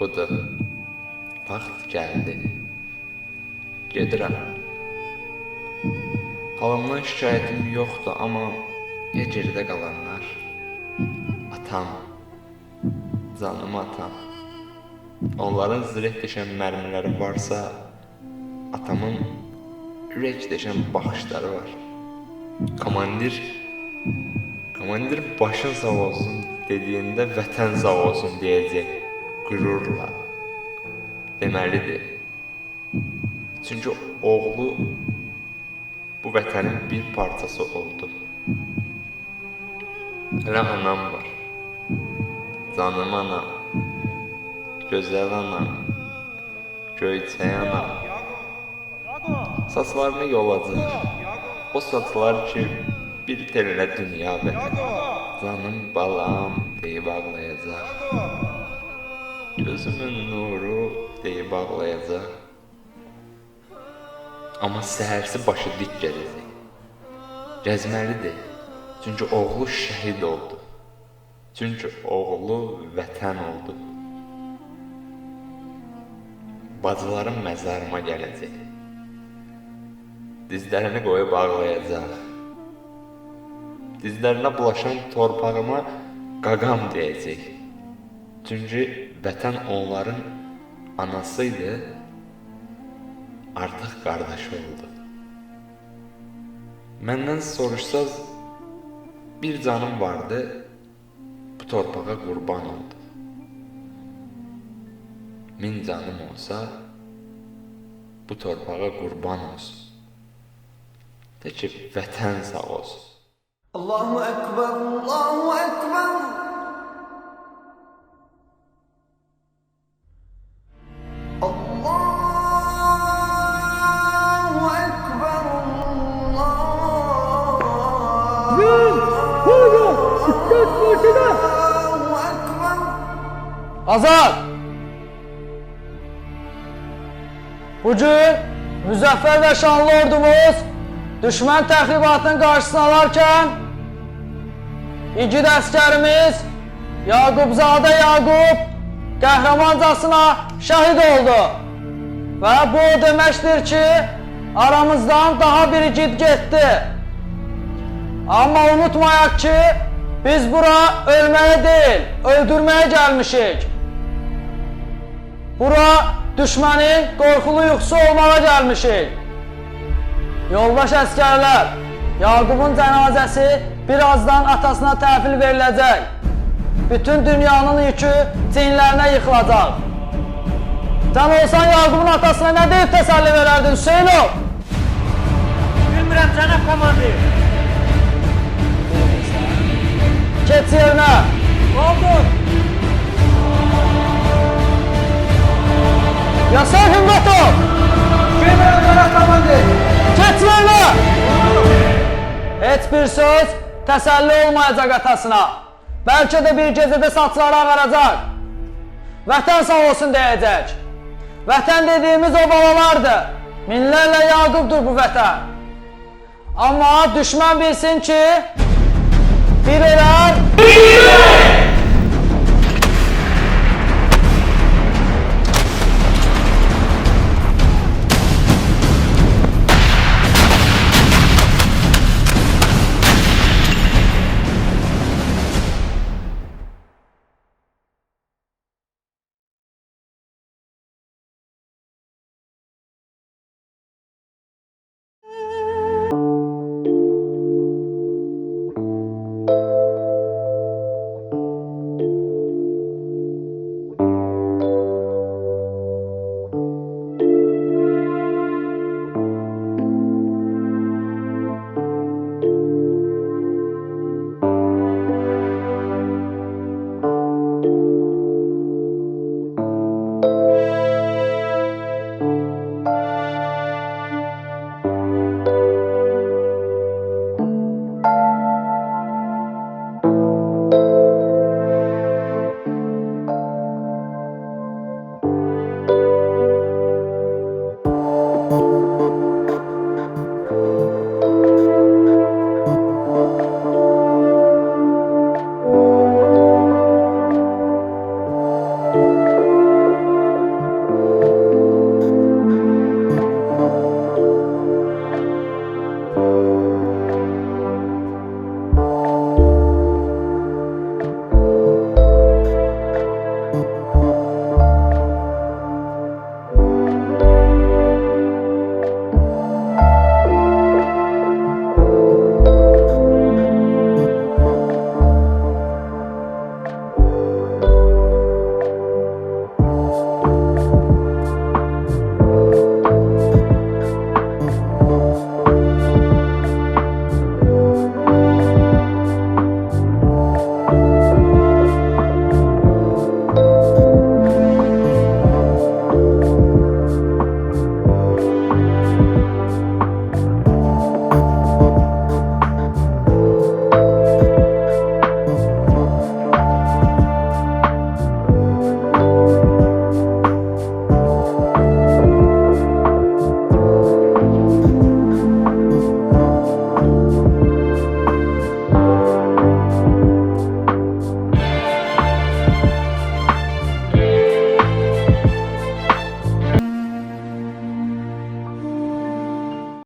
Budur. Vaxt gəldi. Gedirəm. Halamdan şikayətim yoxdur, amma ya geridə qalanlar? Atam, canım atam. Onların zireh deşən mərmiləri varsa, atamın ürək deşən baxışları var. Komandir Komandir başın sağ olsun dediyində vətən sağ olsun deyəcək qürurla. Deməlidir. Çünki oğlu bu vətənin bir parçası oldu. Hələ anam var. Canım anam. Gözəl anam. Göyçək anam. Saçlarını yolacaq. O saçlar ki bir telə dünya və canım balam deyib ağlayacaq. Gözümün nuru deyib ağlayacaq. Amma səhərsi başı dik gələcək. Gəzməlidir. Çünki oğlu şəhid oldu. Çünki oğlu vətən oldu. Bacılarım məzarıma gələcək. Dizlərini qoyub ağlayacaq. Dizlərinə bulaşan torpağıma qaqam deyəcək. Çünki vətən onların anası idi, artıq qardaşı oldu. Məndən soruşsaz, bir canım vardı, bu torpağa qurban oldu. Min canım olsa, bu torpağa qurban olsun. De ki, vətən sağ olsun. Allahu Ekber, Allahu Ekber. Azad! Bugün müzəffər və şanlı ordumuz düşmən təxribatının qarşısını alarkən igid əskərimiz Yaqubzadə Yaqub qəhrəmancasına şəhid oldu. Və bu o ki, aramızdan daha bir igid getdi. Amma unutmayaq ki, biz bura ölməyə deyil, öldürməyə gəlmişik. Bura düşmənin qorxulu yuxusu olmağa gəlmişik. Yoldaş əskərlər, Yaqubun cənazəsi birazdan atasına təhvil veriləcək. Bütün dünyanın yükü çiyinlərinə yıxılacaq. Sən olsan Yaqubun atasına nə deyib təsəlli verərdin Hüseynov? Heç bir söz təsəlli olmayacaq atasına. Bəlkə də bir gecədə saçları ağaracaq. Vətən sağ olsun deyəcək. Vətən dediyimiz o balalardır. Minlərlə Yaqubdur bu vətən. Amma düşmən bilsin ki, bir elər,